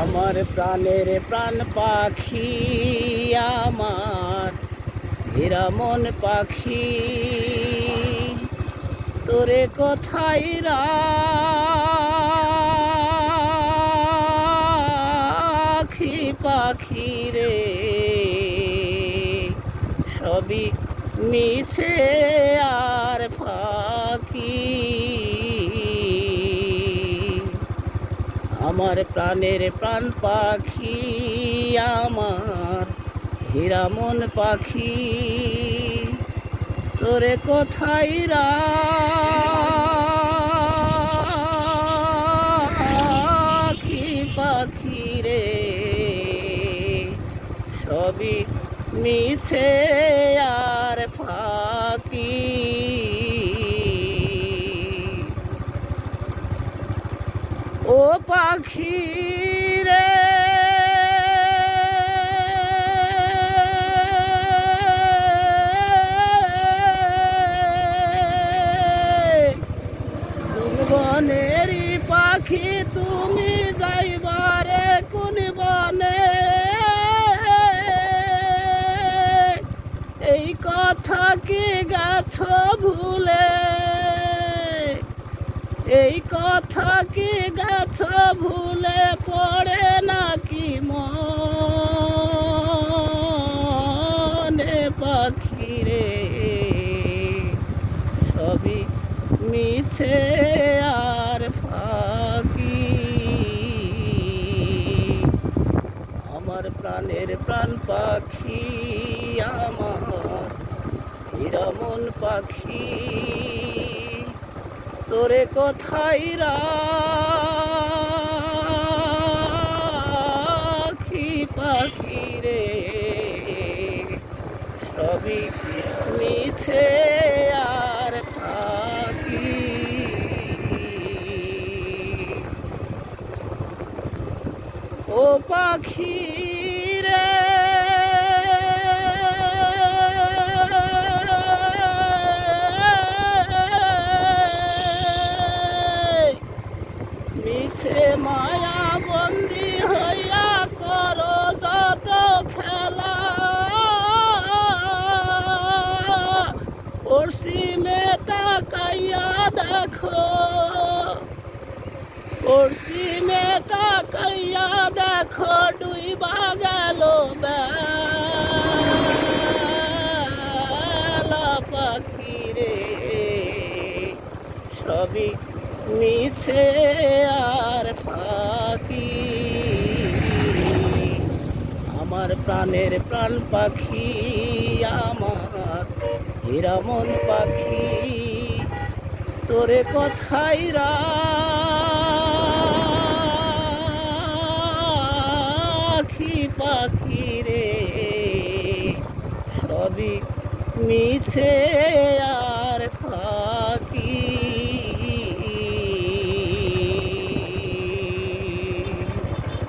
আমার প্রাণের প্রাণ পাখি আমার। হীরামন পাখি, তোরে কোথায় রাখি পাখি রে? সবই মিশে আর ফাঁকি। আমার প্রাণের প্রাণ পাখি আমার। হীরামন পাখি, তোরে কোথায় রাখি পাখি রে? সবই মিশে আর ফাঁকি। ও পাখি রে। কোন বনেরই পাখি তুমি যাইবারে কোন বনে? এই কথা কি গাছ ভুলে এই কথা কি গাছ ভুলে পড়ে নাকি মনে পাখি রে? সবই মিছে আর ফাঁকি। আমার প্রাণের প্রাণ পাখি, আমার হিরমন পাখি। তোরে কোথায় রাখি পাখি রে? সবই মিছে আর ফাঁকি ও পাখি পড়শিমে তাকাইয়া দেখো। পড়শিমে তাকাইয়া দেখো ডুইবা গেল বেলা পাখি রে সবই মিছে আর ফাঁকি আমার প্রাণের প্রাণ পাখি আমার। হিরামন পাখি তোরে কথাই রাখি পাখি রে সবই মিছে আর ফাঁকি।